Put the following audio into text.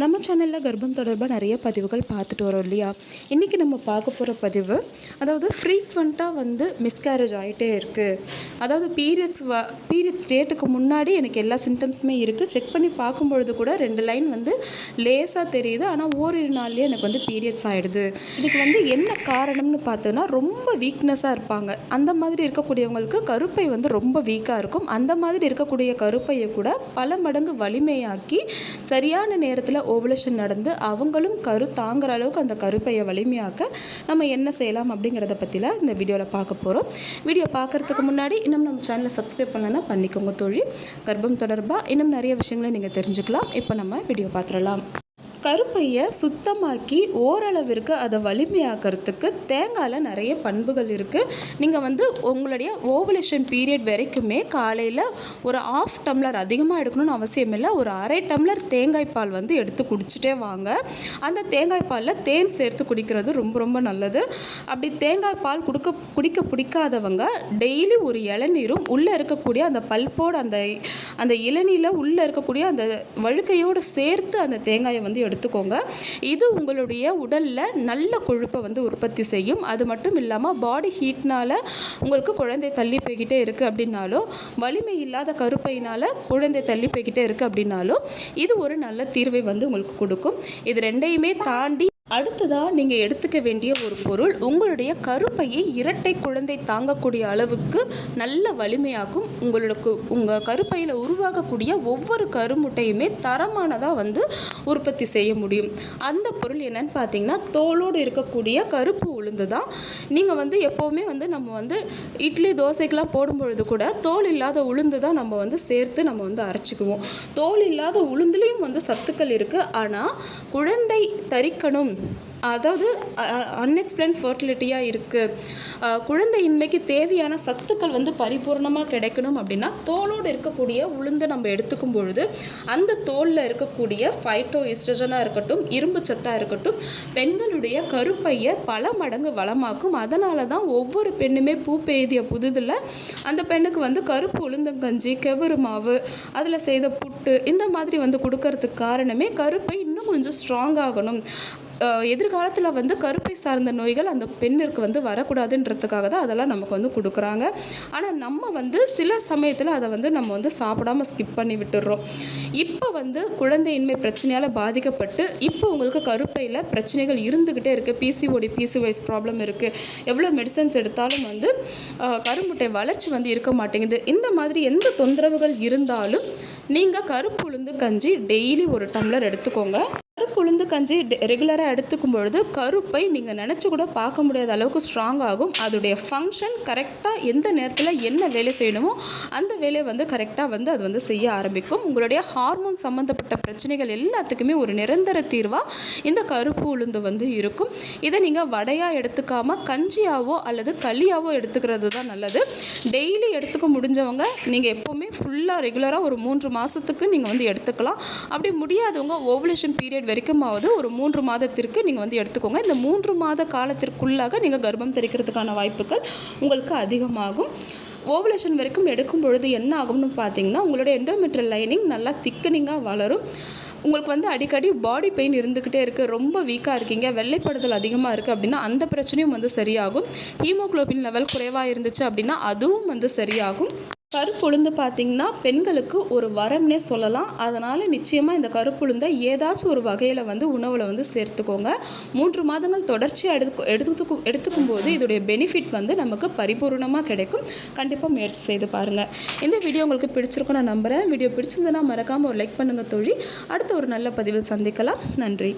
நம்ம சேனலில் கர்ப்பம் தொடர்பாக நிறைய பதிவுகள் பார்த்துட்டு வரோம் இல்லையா? இன்றைக்கி நம்ம பார்க்க போகிற பதிவு அதாவது ஃப்ரீக்வெண்ட்டாக வந்து மிஸ்கேரேஜ் ஆகிட்டே இருக்குது அதாவது பீரியட்ஸ் வ பீரியட்ஸ் டேட்டுக்கு முன்னாடி எனக்கு எல்லா சிம்டம்ஸுமே இருக்குது செக் பண்ணி பார்க்கும்பொழுது கூட ரெண்டு லைன் வந்து லேசாக தெரியுது. ஆனால் ஓரிரு நாள்லேயே எனக்கு வந்து பீரியட்ஸ் ஆகிடுது இதுக்கு வந்து என்ன காரணம்னு பார்த்தோன்னா ரொம்ப வீக்னஸாக இருப்பாங்க. அந்த மாதிரி இருக்கக்கூடியவங்களுக்கு கருப்பை வந்து ரொம்ப வீக்காக இருக்கும். அந்த மாதிரி இருக்கக்கூடிய கருப்பையை கூட பல மடங்கு வலிமையாக்கி சரியான நேரத்தில் ஓவலேஷன் நடந்து அவங்களும் கரு தாங்குற அளவுக்கு அந்த கருப்பையை வலிமையாக்க நம்ம என்ன செய்யலாம் அப்படிங்கிறத பற்றிலாம் இந்த வீடியோவில் பார்க்க போகிறோம் வீடியோ பார்க்குறதுக்கு முன்னாடி இன்னும் நம்ம சேனலை சப்ஸ்கிரைப் பண்ணலன்னா பண்ணிக்கோங்க தோழி. கர்ப்பம் தொடர்பாக இன்னும் நிறைய விஷயங்களை நீங்கள் தெரிஞ்சுக்கலாம். இப்போ நம்ம வீடியோ பார்த்துடலாம். கருப்பையை சுத்தமாக்கி ஓரளவிற்கு அதை வலிமையாக்கிறதுக்கு தேங்காயில் நிறைய பண்புகள் இருக்குது நீங்கள் வந்து உங்களுடைய ஓவலேஷன் பீரியட் வரைக்குமே காலையில் ஒரு ஆஃப் டம்ளர் அதிகமாக எடுக்கணும்னு அவசியம் இல்லை. ஒரு அரை டம்ளர் தேங்காய் பால் வந்து எடுத்து குடிச்சிட்டே வாங்க. அந்த தேங்காய் பாலில் தேன் சேர்த்து குடிக்கிறது ரொம்ப ரொம்ப நல்லது. அப்படி தேங்காய் பால் கொடுக்க குடிக்க பிடிக்காதவங்க டெய்லி ஒரு இளநீரும் உள்ளே இருக்கக்கூடிய அந்த பல்போடு அந்த அந்த இளநீரில் உள்ளே இருக்கக்கூடிய அந்த வழுக்கையோடு சேர்த்து அந்த தேங்காயை வந்து எடுத்துக்கோங்க. இது உங்களுடைய உடலில் நல்ல கொழுப்பை வந்து உற்பத்தி செய்யும். அது மட்டும் இல்லாமல் பாடி ஹீட்னால் உங்களுக்கு குழந்தை தள்ளி போய்கிட்டே இருக்குது அப்படின்னாலோ வலிமை இல்லாத கருப்பையினால் குழந்தை தள்ளி போய்கிட்டே இருக்குது அப்படின்னாலோ இது ஒரு நல்ல தீர்வை வந்து உங்களுக்கு கொடுக்கும். இது ரெண்டையுமே தாண்டி அடுத்ததாக நீங்கள் எடுத்துக்க வேண்டிய ஒரு பொருள் உங்களுடைய கருப்பையை இரட்டை குழந்தை தாங்கக்கூடிய அளவுக்கு நல்ல வலிமையாக்கும் உங்களுக்கு உங்கள் கருப்பையில் உருவாகக்கூடிய ஒவ்வொரு கருமுட்டையுமே தரமானதாக வந்து உற்பத்தி செய்ய முடியும். அந்த பொருள் என்னன்னு பார்த்தீங்கன்னா தோலோடு இருக்கக்கூடிய கருப்பு உளுந்து தான் நீங்கள் வந்து எப்போவுமே வந்து நம்ம வந்து இட்லி தோசைக்கெலாம் போடும்பொழுது கூட தோல் இல்லாத உளுந்து தான் நம்ம வந்து சேர்த்து நம்ம வந்து அரைச்சிக்குவோம். தோல் இல்லாத உளுந்துலேயும் வந்து சத்துக்கள் இருக்குது ஆனால் குழந்தை தரிக்கணும் அதாவது அன்எக்ஸ்பிளைன் ஃபர்டிலிட்டியாக இருக்குது குழந்தையின்மைக்கு தேவையான சத்துக்கள் வந்து பரிபூர்ணமாக கிடைக்கணும் அப்படின்னா தோலோடு இருக்கக்கூடிய உளுந்து நம்ம எடுத்துக்கும் பொழுது அந்த தோலில் இருக்கக்கூடிய ஃபைட்டோ இஸ்ட்ரஜனாக இருக்கட்டும் இரும்பு சத்தாக இருக்கட்டும் பெண்களுடைய கருப்பையை பல மடங்கு வளமாக்கும். அதனால தான் ஒவ்வொரு பெண்ணுமே பூ பெய்திய புதுதில் அந்த பெண்ணுக்கு வந்து கருப்பு உளுந்தங்கஞ்சி கெவுரு மாவு அதில் செய்த புட்டு இந்த மாதிரி வந்து கொடுக்கறதுக்கு காரணமே கருப்பை இன்னும் கொஞ்சம் ஸ்ட்ராங் ஆகணும். எதிர்காலத்தில் வந்து கருப்பை சார்ந்த நோய்கள் அந்த பெண்ணிற்கு வந்து வரக்கூடாதுன்றதுக்காக தான் அதெல்லாம் நமக்கு வந்து கொடுக்குறாங்க. ஆனால் நம்ம வந்து சில சமயத்தில் அதை வந்து நம்ம வந்து சாப்பிடாம ஸ்கிப் பண்ணி விட்டுடுறோம் இப்போ வந்து குழந்தையின்மை பிரச்சனையால் பாதிக்கப்பட்டு இப்போ உங்களுக்கு கருப்பையில் பிரச்சனைகள் இருந்துக்கிட்டே இருக்குது பிசிஓடி பிசிஒய்ஸ் ப்ராப்ளம் இருக்குது எவ்வளோ மெடிசன்ஸ் எடுத்தாலும் வந்து கருமுட்டை வளர்ச்சி வந்து இருக்க மாட்டேங்குது. இந்த மாதிரி எந்த தொந்தரவுகள் இருந்தாலும் நீங்கள் கருப்பு உளுந்து கஞ்சி டெய்லி ஒரு டம்ளர் எடுத்துக்கோங்க. கருப்பு உளுந்து கஞ்சி ரெகுலராக எடுத்துக்கும் பொழுது கருப்பை நீங்கள் நினச்சி கூட பார்க்க முடியாத அளவுக்கு ஸ்ட்ராங் ஆகும். அதோடைய ஃபங்க்ஷன் கரெக்டாக எந்த நேரத்தில் என்ன வேலை செய்யணுமோ அந்த வேலையை வந்து கரெக்டாக வந்து அது வந்து செய்ய ஆரம்பிக்கும். உங்களுடைய ஹார்மோன் சம்மந்தப்பட்ட பிரச்சனைகள் எல்லாத்துக்குமே ஒரு நிரந்தர தீர்வாக இந்த கருப்பு உளுந்து வந்து இருக்கும். இதை நீங்கள் வடையாக எடுத்துக்காமல் கஞ்சியாவோ அல்லது களியாவோ எடுத்துக்கிறது தான் நல்லது. டெய்லி எடுத்துக்க முடிஞ்சவங்க நீங்கள் எப்போவுமே ஃபுல்லாக ரெகுலராக ஒரு மூன்று மாதத்துக்கு நீங்கள் வந்து எடுத்துக்கலாம். அப்படி முடியாதவங்க ஓவலேஷன் பீரியட் வரைக்குமாவது ஒரு மூன்று மாதத்திற்கு நீங்கள் வந்து எடுத்துக்கோங்க. இந்த மூன்று மாத காலத்திற்குள்ளாக நீங்கள் கர்ப்பம் தெரிக்கிறதுக்கான வாய்ப்புகள் உங்களுக்கு அதிகமாகும். ஓவலேஷன் வரைக்கும் எடுக்கும் பொழுது என்ன ஆகும்னு பார்த்தீங்கன்னா உங்களுடைய எண்டோமெட்ரல் லைனிங் நல்லா திக்கனிங்காக வளரும். உங்களுக்கு வந்து அடிக்கடி பாடி பெயின் இருந்துக்கிட்டே இருக்குது ரொம்ப வீக்காக இருக்கீங்க. வெள்ளைப்படுதல் அதிகமாக இருக்குது அப்படின்னா அந்த பிரச்சனையும் வந்து சரியாகும். ஹீமோக்ளோபின் லெவல் குறைவாக இருந்துச்சு அப்படின்னா அதுவும் வந்து சரியாகும். கருப்புளுந்து பார்த்திங்கன்னா பெண்களுக்கு ஒரு வரம்னே சொல்லலாம். அதனால் நிச்சயமாக இந்த கருப்புளுந்தை ஏதாச்சும் ஒரு வகையில் வந்து உணவில் வந்து சேர்த்துக்கோங்க. மூன்று மாதங்கள் தொடர்ச்சியாக எடுத்து எடுத்துக்கும் எடுத்துக்கும் போது இதோடைய பெனிஃபிட் வந்து நமக்கு பரிபூர்ணமாக கிடைக்கும். கண்டிப்பாக முயற்சி செய்து பாருங்கள் இந்த வீடியோ உங்களுக்கு பிடிச்சிருக்கும் நான் நம்புகிறேன் வீடியோ பிடிச்சிருந்ததுன்னா மறக்காமல் ஒரு லைக் பண்ணுங்கள் தோழி. அடுத்த ஒரு நல்ல பதிவில் சந்திக்கலாம். நன்றி.